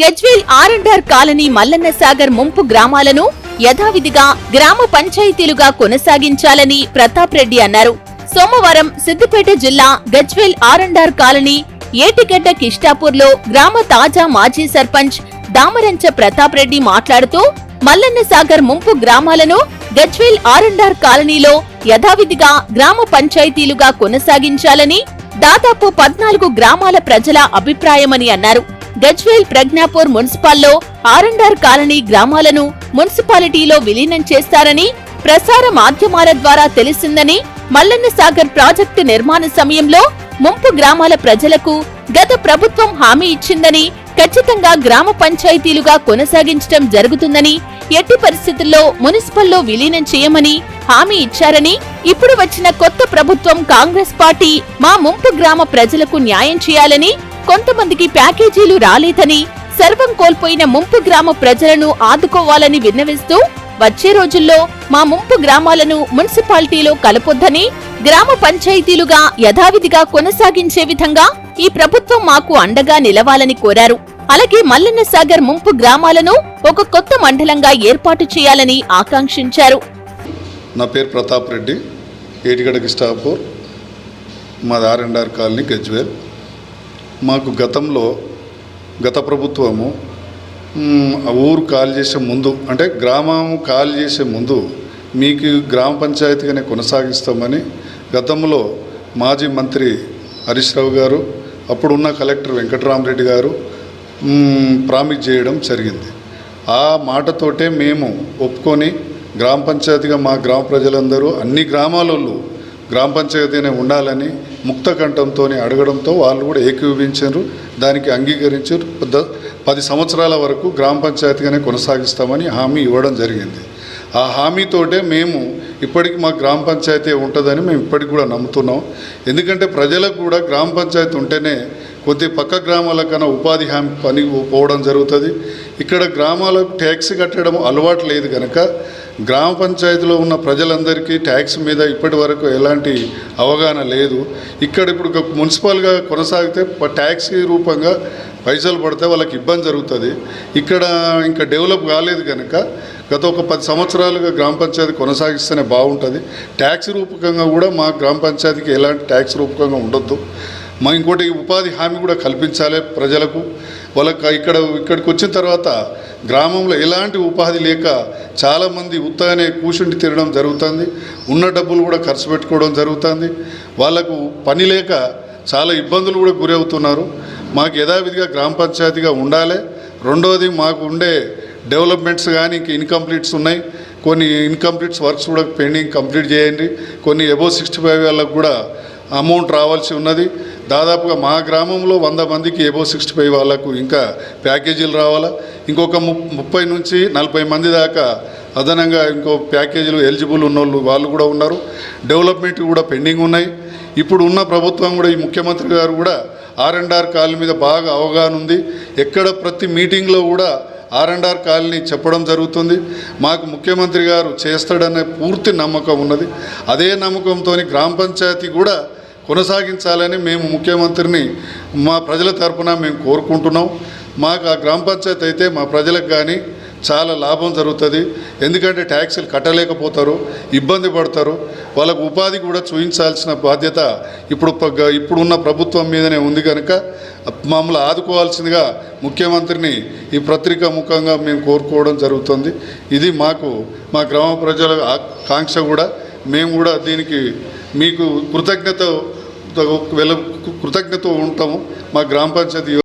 Gajwel R and R colony Mallanna Sagar ముంపు గ్రామాలను యథావిధిగా గ్రామ పంచాయతీలుగా కొనసాగించాలని ప్రతాప్ రెడ్డి అన్నారు. సోమవారం సిద్దిపేట జిల్లా Gajwel R and R colony Etigadda కిష్టాపూర్లో గ్రామ తాజా మాజీ సర్పంచ్ దామరంచ ప్రతాప్ రెడ్డి మాట్లాడుతూ మల్లన్న సాగర్ ముంపు గ్రామాలను గజ్వేల్ ఆర్ అండ్ ఆర్ కాలనీలో యథావిధిగా గ్రామ పంచాయతీలుగా కొనసాగించాలని దాదాపు పద్నాలుగు గ్రామాల ప్రజల అభిప్రాయమని అన్నారు. గజ్వేల్ ప్రజ్ఞాపూర్ మున్సిపాల్లో ఆరండార్ కాలనీ గ్రామాలను మున్సిపాలిటీలో విలీనం చేస్తారని ప్రసార మాధ్యమాల ద్వారా తెలిసిందని మల్లన్న సాగర్ ప్రాజెక్టు నిర్మాణ సమయంలో ముంపు గ్రామాల ప్రజలకు గత ప్రభుత్వం హామీ ఇచ్చిందని ఖచ్చితంగా గ్రామ పంచాయతీలుగా కొనసాగించడం జరుగుతుందని ఎట్టి పరిస్థితుల్లో మున్సిపల్లో విలీనం చేయమని హామీ ఇచ్చారని ఇప్పుడు వచ్చిన కొత్త ప్రభుత్వం కాంగ్రెస్ పార్టీ మా ముంపు గ్రామ ప్రజలకు న్యాయం చేయాలని కొంతమందికి ప్యాకేజీలు రాలేదని సర్వం కోల్పోయిన ముంపు గ్రామ ప్రజలను ఆదుకోవాలని విన్నవిస్తూ వచ్చే రోజుల్లో మా ముంపు గ్రామాలను మున్సిపాలిటీలో కలపొద్దని గ్రామ పంచాయతీలుగా యథావిధిగా కొనసాగించే విధంగా ఈ ప్రభుత్వం మాకు అండగా నిలవాలని కోరారు. అలాగే మల్లన్న సాగర్ ముంపు గ్రామాలను ఒక కొత్త మండలంగా ఏర్పాటు చేయాలని ఆకాంక్షించారు. నా పేరు ప్రతాప్ రెడ్డి ఏటిగడ కిష్టాపూర్ మాది R and R colony Gajwel. మాకు గతంలో గత ప్రభుత్వము ఆ ఊరు కాల్ చేసే ముందు అంటే గ్రామం కాల్ చేసే ముందు మీకు గ్రామ పంచాయతీగానే కొనసాగిస్తామని గతంలో మాజీ మంత్రి హరీష్ రావు గారు అప్పుడున్న కలెక్టర్ వెంకటరామరెడ్డి గారు ప్రామిస్ చేయడం జరిగింది. ఆ మాటతోటే మేము ఒప్పుకొని గ్రామ పంచాయతీగా మా గ్రామ ప్రజలందరూ అన్ని గ్రామాలలో గ్రామ పంచాయతీనే ఉండాలని ముక్త కంఠంతో అడగడంతో వాళ్ళు కూడా ఏకీభవించారు. దానికి అంగీకరించారు. పెద్ద పది సంవత్సరాల వరకు గ్రామ పంచాయతీగానే కొనసాగిస్తామని హామీ ఇవ్వడం జరిగింది. ఆ హామీతోటే మేము ఇప్పటికి మా గ్రామ పంచాయతీ ఉంటుందని మేము ఇప్పటికి కూడా నమ్ముతున్నాం. ఎందుకంటే ప్రజలకు కూడా గ్రామ పంచాయతీ ఉంటేనే కొద్ది పక్క గ్రామాల కన్నా ఉపాధి హామీ పని పోవడం జరుగుతుంది. ఇక్కడ గ్రామాలకు ట్యాక్స్ కట్టడం అలవాటు లేదు కనుక గ్రామ పంచాయతీలో ఉన్న ప్రజలందరికీ ట్యాక్స్ మీద ఇప్పటి వరకు ఎలాంటి అవగాహన లేదు. ఇక్కడ ఇప్పుడు మున్సిపల్గా కొనసాగితే ట్యాక్సీ ట్యాక్స్ రూపంగా పైసలు పడితే వాళ్ళకి ఇబ్బంది జరుగుతుంది. ఇక్కడ ఇంకా డెవలప్ కాలేదు కనుక గత ఒక పది సంవత్సరాలుగా గ్రామ పంచాయతీ కొనసాగిస్తేనే బాగుంటుంది. ట్యాక్స్ రూపకంగా కూడా మా గ్రామ పంచాయతీకి ఎలాంటి ట్యాక్స్ రూపకంగా ఉండొద్దు. మా ఇంకోటి ఉపాధి హామీ కూడా కల్పించాలి ప్రజలకు. వాళ్ళకి ఇక్కడ ఇక్కడికి వచ్చిన తర్వాత గ్రామంలో ఎలాంటి ఉపాధి లేక చాలామంది ఉత్తగానే కూర్చుండి తిరగడం జరుగుతుంది. ఉన్న డబ్బులు కూడా ఖర్చు పెట్టుకోవడం జరుగుతుంది. వాళ్ళకు పని లేక చాలా ఇబ్బందులు కూడా గురవుతున్నారు. మాకు యథావిధిగా గ్రామ పంచాయతీగా ఉండాలి. రెండవది మాకు ఉండే డెవలప్మెంట్స్ కానీ ఇంక ఇన్కంప్లీట్స్ ఉన్నాయి. కొన్ని ఇన్కంప్లీట్స్ వర్క్స్ కూడా పెండింగ్ కంప్లీట్ చేయండి. కొన్ని ఎబో సిక్స్టీ ఫైవ్ వాళ్ళకు కూడా అమౌంట్ రావాల్సి ఉన్నది. దాదాపుగా మా గ్రామంలో వంద మందికి ఎబో సిక్స్టీ ఫైవ్ వాళ్ళకు ఇంకా ప్యాకేజీలు రావాలా. ఇంకొక ము ముప్పై నుంచి నలభై మంది దాకా అదనంగా ఇంకో ప్యాకేజీలు ఎలిజిబుల్ ఉన్నోళ్ళు వాళ్ళు కూడా ఉన్నారు. డెవలప్మెంట్ కూడా పెండింగ్ ఉన్నాయి. ఇప్పుడు ఉన్న ప్రభుత్వం కూడా ఈ ముఖ్యమంత్రి గారు కూడా ఆర్ అండ్ ఆర్ కాలనీ మీద బాగా అవగాహన ఉంది. ఎక్కడ ప్రతి మీటింగ్లో కూడా ఆర్ అండ్ ఆర్ కాలనీ చెప్పడం జరుగుతుంది. మాకు ముఖ్యమంత్రి గారు చేస్తాడనే పూర్తి నమ్మకం ఉన్నది. అదే నమ్మకంతో గ్రామ పంచాయతీ కూడా కొనసాగించాలని మేము ముఖ్యమంత్రిని మా ప్రజల తరపున మేము కోరుకుంటున్నాం. మాకు ఆ గ్రామ పంచాయతీ అయితే మా ప్రజలకు కానీ చాలా లాభం జరుగుతుంది. ఎందుకంటే ట్యాక్సీలు కట్టలేకపోతారు ఇబ్బంది పడతారు. వాళ్ళకు ఉపాధి కూడా చూపించాల్సిన బాధ్యత ఇప్పుడు ఇప్పుడున్న ప్రభుత్వం మీదనే ఉంది కనుక మమ్మల్ని ఆదుకోవాల్సిందిగా ముఖ్యమంత్రిని ఈ పత్రిక ముఖంగా మేము కోరుకోవడం జరుగుతుంది. ఇది మాకు మా గ్రామ ప్రజల ఆకాంక్ష కూడా. మేము కూడా దీనికి మీకు కృతజ్ఞత ఒకవేళ కృతజ్ఞత ఉంటాము. మా గ్రామ పంచాయతీ